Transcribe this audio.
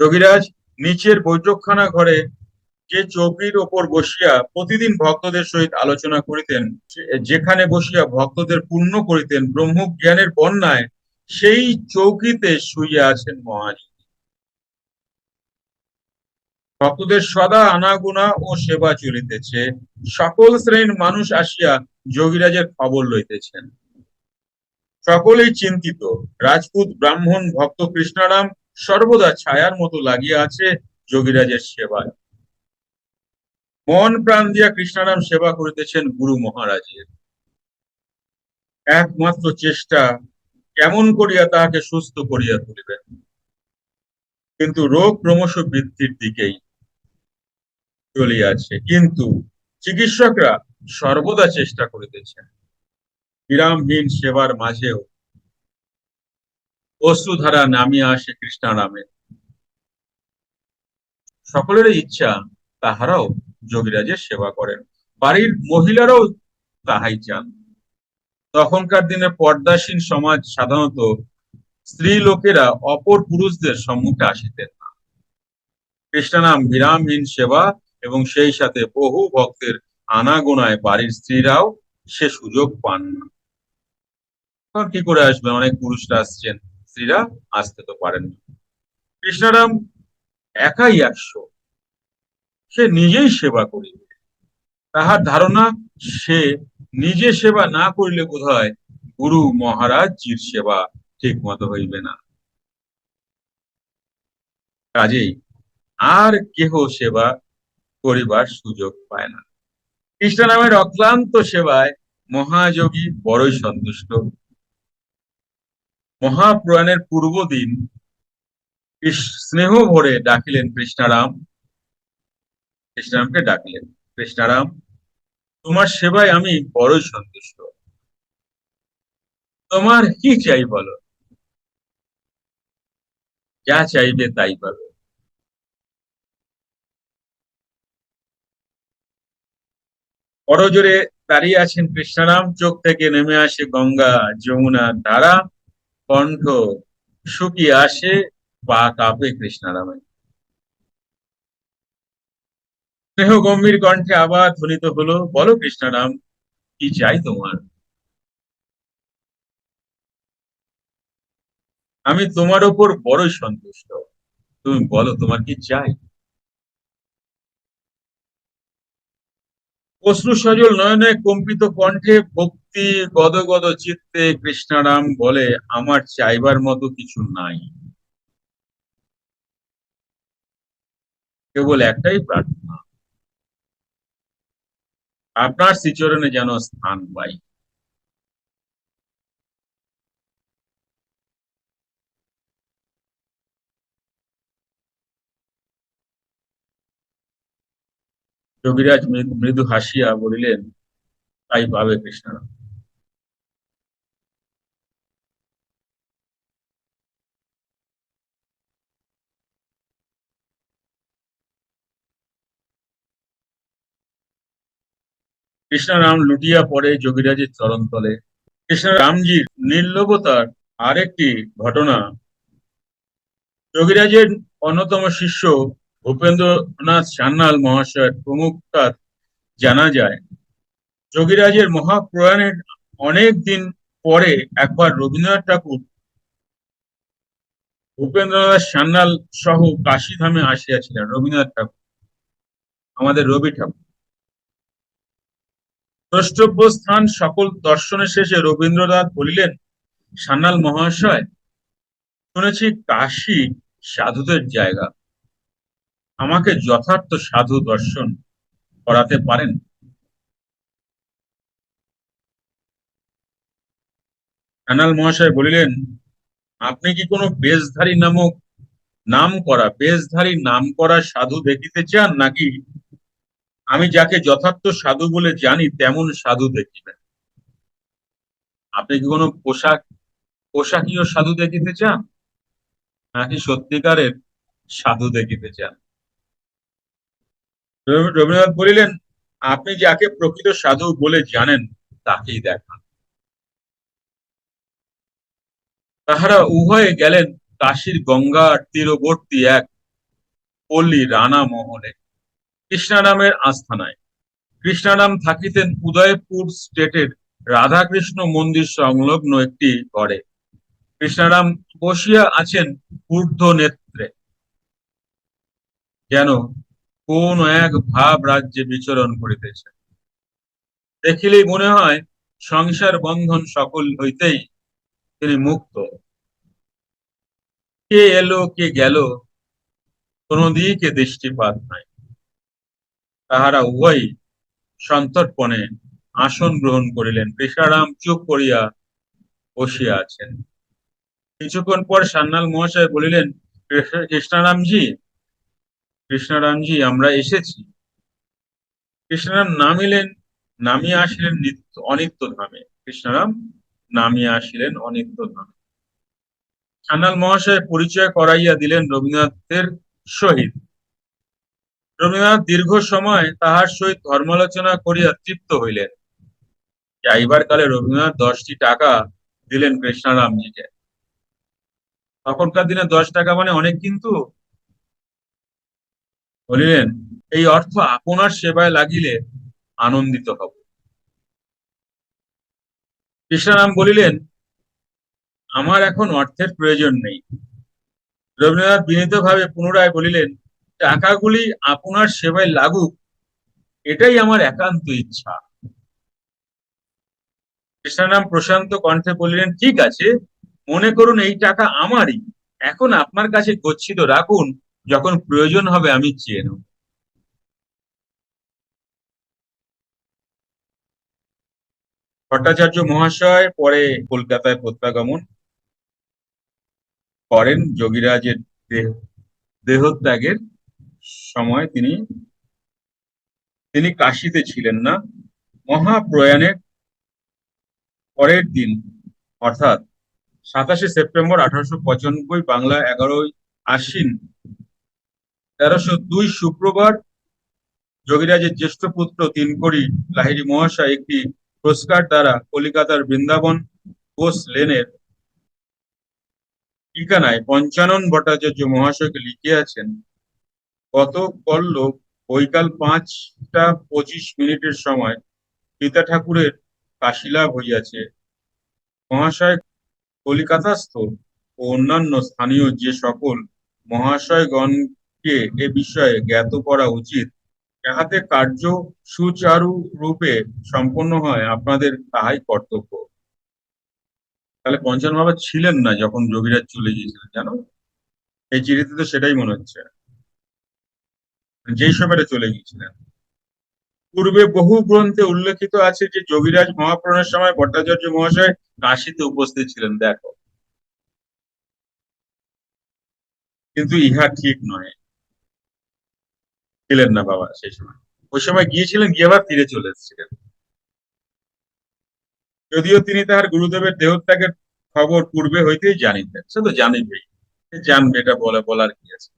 যোগীরাজ, নিচের বৈঠকখানা ঘরে যে চৌকির ওপর বসিয়া প্রতিদিন ভক্তদের সহিত আলোচনা করিতেন যেখানে বসিয়া ভক্তদের পূর্ণ করিতেন ব্রহ্ম জ্ঞানের বন্যায় সেই চৌকিতে শুইয়া আছেন মহাজি ভক্তদের সদা আনাগুনা ও সেবা চলিতেছে। সকল শ্রেণির মানুষ আসিয়া যোগীরাজের খবর লইতেছেন। সকলেই চিন্তিত। রাজপুত ব্রাহ্মণ ভক্ত কৃষ্ণারাম সর্বদা ছায়ার মতো লাগিয়া আছে যোগীরাজের সেবায়। মন প্রাণ দিয়া কৃষ্ণারাম সেবা করিতেছেন গুরু মহারাজের। একমাত্র চেষ্টা কেমন করিয়া তাহাকে সুস্থ করিয়া তুলিবেন। কিন্তু রোগ ক্রমশ বৃদ্ধির দিকেই চলিয়াছে। কিন্তু চিকিৎসকরা সর্বদা চেষ্টা করিতেছেন। বিরামহীন সেবার মাঝেও অশ্রুধারা নামিয়া আসে কৃষ্ণারামে সকলের ইচ্ছা তাহারাও যোগীরাজের সেবা করেন। বাড়ির মহিলারাও তাহাই চান। তখনকার দিনে পর্দাসীন সমাজ সাধারণত স্ত্রী লোকেরা অপর পুরুষদের সম্মুখে আসিতেন না। কৃষ্ণানাম বিরামহীন সেবা এবং সেই সাথে বহু ভক্তের আনাগোনায় বাড়ির স্ত্রীরাও সে সুযোগ পান না। কি করে আসবেন? অনেক পুরুষরা আসছেন। স্ত্রীরা আসতে তো পারেন কৃষ্ণারাম একাই একশো। সে নিজেই সেবা করিবে। তাহার ধারণা, সে নিজে সেবা না করিলে বোধহয় গুরু মহারাজজির সেবা ঠিক মতো হইবে না। কাজেই আর কেহ সেবা করিবার সুযোগ পায় না। কৃষ্ণ নামের অক্লান্ত সেবায় মহাযোগী বড়ই সন্তুষ্ট। মহাপ্রয়াণের পূর্বদিন স্নেহ ভরে ডাকিলেন কৃষ্ণারাম। কৃষ্ণারামকে ডাকলেন, কৃষ্ণারাম, তোমার সেবায় আমি বড়ই সন্তুষ্ট। তোমার কি চাই বলো? যা চাইবে তাই পাবে। করজোরে দাঁড়িয়ে আছেন কৃষ্ণারাম। চোখ থেকে নেমে আসে গঙ্গা যমুনা ধারা। কণ্ঠ শুকিয়ে আসে পা কাঁপে কৃষ্ণারামে স্নেহ গম্ভীর কণ্ঠে আবার ধ্বনিত হলো, বলো কৃষ্ণারাম কি চাই তোমার? আমি তোমার ওপর বড়ই সন্তুষ্ট। তুমি বলো তোমার কি চাই? অশ্রু সজল নয়নে কম্পিত কণ্ঠে ভক্তি গদগদ চিত্তে কৃষ্ণারাম বলে, আমার চাইবার মতো কিছু নাই। কেবল একটাই প্রার্থনা, আপনার শ্রীচরণে যেন স্থান পাই। যোগীরাজ মৃদু- হাসিয়া বলিলেন, তাই পাবে কৃষ্ণরাম কৃষ্ণরাম লুটিয়া পড়ে যোগীরাজের চরণ তলে কৃষ্ণ রামজির নির্লোভতার আরেকটি ঘটনা। যোগীরাজের অন্যতম শিষ্য ভূপেন্দ্রনাথ সান্যাল মহাশয়ের প্রমুখতার জানা যায়। যোগীরাজের মহাপ্রয়াণের অনেক দিন পরে একবার রবীন্দ্রনাথ ঠাকুর ভূপেন্দ্রনাথ সান্যাল সহ কাশীধামে আসিয়াছিলেন, রবীন্দ্রনাথ ঠাকুর, আমাদের রবি ঠাকুর। দ্রষ্টব্য স্থান সকল দর্শনের শেষে রবীন্দ্রনাথ বলিলেন, সান্যাল মহাশয়, শুনেছি কাশী সাধুদের জায়গা। আমাকে যথার্থ সাধু দর্শন করাতে পারেন? সান্যাল মহাশয় বলিলেন, আপনি কি কোনো বেশধারী নামক নাম করা বেশধারী নাম করা সাধু দেখিতে চান নাকি? আমি যাকে যথার্থ সাধু বলে জানি, তেমন সাধু দেখিবেন আপনি কি কোনো পোশাক, পোশাকীয় সাধু দেখিতে চান? নাকি সত্যিকারের সাধু দেখিতে চান? রবীন্দ্রনাথ বলিলেন, আপনি যাকে প্রকৃত সাধু বলে জানেন, তাকেই দেখান। তাহারা উভয়ে গেলেন কাশীর গঙ্গার তীরবর্তী এক পল্লী রানা মহলে, কৃষ্ণারামের আস্থানায়। কৃষ্ণারাম থাকিতেন উদয়পুর স্টেটের রাধাকৃষ্ণ মন্দির সংলগ্ন একটি ঘরে কৃষ্ণারাম বসিয়া আছেন ঊর্ধ্ব নেত্রে যেন কোন এক ভাব রাজ্যে বিচরণ করিতেছে। দেখিলেই মনে হয়, সংসার বন্ধন সকল হইতেই তিনি মুক্ত। কে এলো, কে গেল, কোন দিকে দৃষ্টিপাত নাই। তাহারা উভয় সন্তর্পণে আসন গ্রহণ করিলেন। কৃষ্ণারাম চুপ করিয়া বসিয়া আছেন। কিছুক্ষণ পর সান্যাল মহাশয় বলিলেন কৃষ্ণারামজি কৃষ্ণারামজি, আমরা এসেছি। কৃষ্ণারাম নামিলেন, নামিয়া আসিলেন নিত্য, অনিত্য ধামে। কৃষ্ণারাম নামিয়া আসিলেন অনিত্য ধামে। সান্যাল মহাশয় পরিচয় করাইয়া দিলেন রবীন্দ্রনাথের সহিত। রবীন্দ্রনাথ দীর্ঘ সময় তাহার সহিত ধর্মালোচনা করিয়া তৃপ্ত হইলেন। যাইবার কালে রবীন্দ্রনাথ দশটি টাকা দিলেন কৃষ্ণারামজিকে। তখনকার দিনে দশ টাকা মানে অনেক কিন্তু। বলিলেন, এই অর্থ আপনার সেবায় লাগিলে আনন্দিত হব। কৃষ্ণারাম বলিলেন, আমার এখন অর্থের প্রয়োজন নেই। রবীন্দ্রনাথ বিনীতভাবে পুনরায় বলিলেন, টাকাগুলি আপনার সেবায় লাগুক, এটাই আমার একান্ত ইচ্ছা। কৃষ্ণারাম প্রশান্ত কণ্ঠে বলিলেন, ঠিক আছে, মনে করুন এই টাকা আমারই। এখন আপনার কাছে গচ্ছিত রাখুন যখন প্রয়োজন হবে আমি চেয়ে নেব। ভট্টাচার্য মহাশয় পরে কলকাতায় প্রত্যাগমন করেন যোগীরাজের দেহ দেহত্যাগের সময় তিনি তিনি কাশিতে ছিলেন না। মহাপ্রয়াণের পরের দিন, অর্থাৎ সাতাশে সেপ্টেম্বর আঠারোশো পঁচানব্বই বাংলা এগারোই আশ্বিন তেরোশো দুই শুক্রবার যোগীরাজের জ্যেষ্ঠ পুত্র তিনকড়ি লাহিড়ী মহাশয় একটি পুরস্কার দ্বারা কলিকাতার বৃন্দাবন ঘোষ লেনের ঠিকানায় পঞ্চানন ভট্টাচার্য মহাশয়কে লিখিয়াছেন গত কল্ল বৈকাল পাঁচটা পঁচিশ মিনিটের সময় পিতা ঠাকুরের কাশিলাভ হইয়াছে। মহাশয় কলিকাতাস্থ ও অন্যান্য স্থানীয় যে সকল মহাশয়গণকে এ বিষয়ে জ্ঞাত করা উচিত? যাহাতে কার্য সুচারু রূপে সম্পন্ন হয়, আপনাদের তাহাই কর্তব্য। তাহলে পঞ্চান বাবা ছিলেন না যখন যোগীরাজ চলে গিয়েছিলেন, জানো? এই চিঠিতে তো সেটাই মনে হচ্ছে। যেই সময় চলে গিয়েছিলেন। পূর্বে বহু গ্রন্থে উল্লেখিত আছে যে, যোগীরাজ মহাপ্রণের সময় ভট্টাচার্য মহাশয় কাশিতে উপস্থিত ছিলেন, দেখো। কিন্তু ইহা ঠিক নয়। ছিলেন না বাবা সেই সময়। ওই সময় গিয়েছিলেন, গিয়ে আবার ফিরে চলে এসেছিলেন। যদিও তিনি তাহার গুরুদেবের দেহত্যাগের খবর পূর্বে হইতেই জানিতেন। সে তো জানিবেই। জানবে এটা বলে, বলার কি আছে?